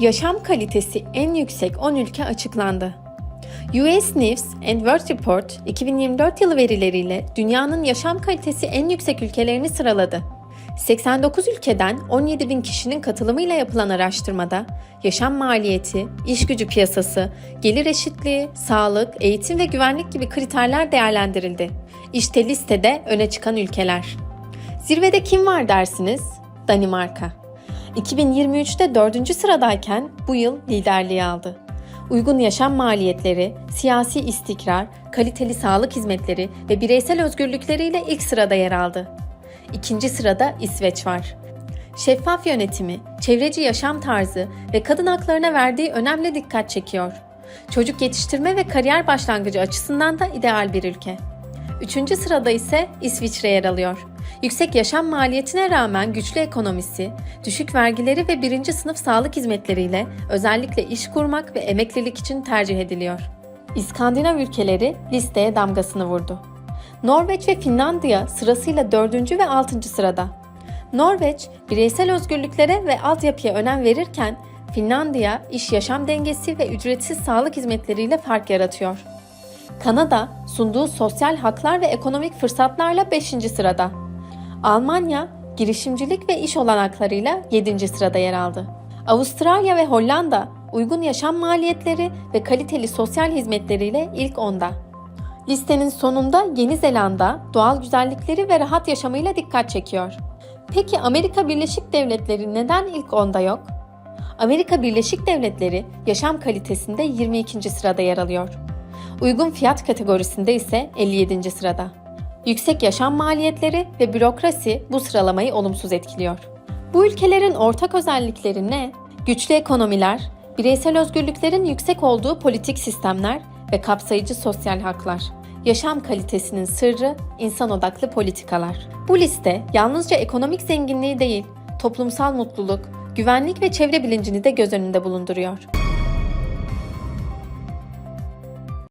Yaşam kalitesi en yüksek 10 ülke açıklandı. US News and World Report 2024 yılı verileriyle dünyanın yaşam kalitesi en yüksek ülkelerini sıraladı. 89 ülkeden 17 bin kişinin katılımıyla yapılan araştırmada yaşam maliyeti, iş gücü piyasası, gelir eşitliği, sağlık, eğitim ve güvenlik gibi kriterler değerlendirildi. İşte listede öne çıkan ülkeler. Zirvede kim var dersiniz? Danimarka. 2023'te 4. sıradayken bu yıl liderliği aldı. Uygun yaşam maliyetleri, siyasi istikrar, kaliteli sağlık hizmetleri ve bireysel özgürlükleriyle ilk sırada yer aldı. İkinci sırada İsveç var. Şeffaf yönetimi, çevreci yaşam tarzı ve kadın haklarına verdiği önemli dikkat çekiyor. Çocuk yetiştirme ve kariyer başlangıcı açısından da ideal bir ülke. Üçüncü sırada ise İsviçre yer alıyor. Yüksek yaşam maliyetine rağmen güçlü ekonomisi, düşük vergileri ve birinci sınıf sağlık hizmetleriyle özellikle iş kurmak ve emeklilik için tercih ediliyor. İskandinav ülkeleri listeye damgasını vurdu. Norveç ve Finlandiya sırasıyla 4. ve 6. sırada. Norveç, bireysel özgürlüklere ve altyapıya önem verirken Finlandiya, iş yaşam dengesi ve ücretsiz sağlık hizmetleriyle fark yaratıyor. Kanada, sunduğu sosyal haklar ve ekonomik fırsatlarla 5. sırada. Almanya, girişimcilik ve iş olanaklarıyla 7. sırada yer aldı. Avustralya ve Hollanda, uygun yaşam maliyetleri ve kaliteli sosyal hizmetleriyle ilk onda. Listenin sonunda Yeni Zelanda, doğal güzellikleri ve rahat yaşamıyla dikkat çekiyor. Peki Amerika Birleşik Devletleri neden ilk onda yok? Amerika Birleşik Devletleri yaşam kalitesinde 22. sırada yer alıyor. Uygun fiyat kategorisinde ise 57. sırada. Yüksek yaşam maliyetleri ve bürokrasi bu sıralamayı olumsuz etkiliyor. Bu ülkelerin ortak özellikleri ne? Güçlü ekonomiler, bireysel özgürlüklerin yüksek olduğu politik sistemler ve kapsayıcı sosyal haklar. Yaşam kalitesinin sırrı insan odaklı politikalar. Bu liste yalnızca ekonomik zenginliği değil, toplumsal mutluluk, güvenlik ve çevre bilincini de göz önünde bulunduruyor.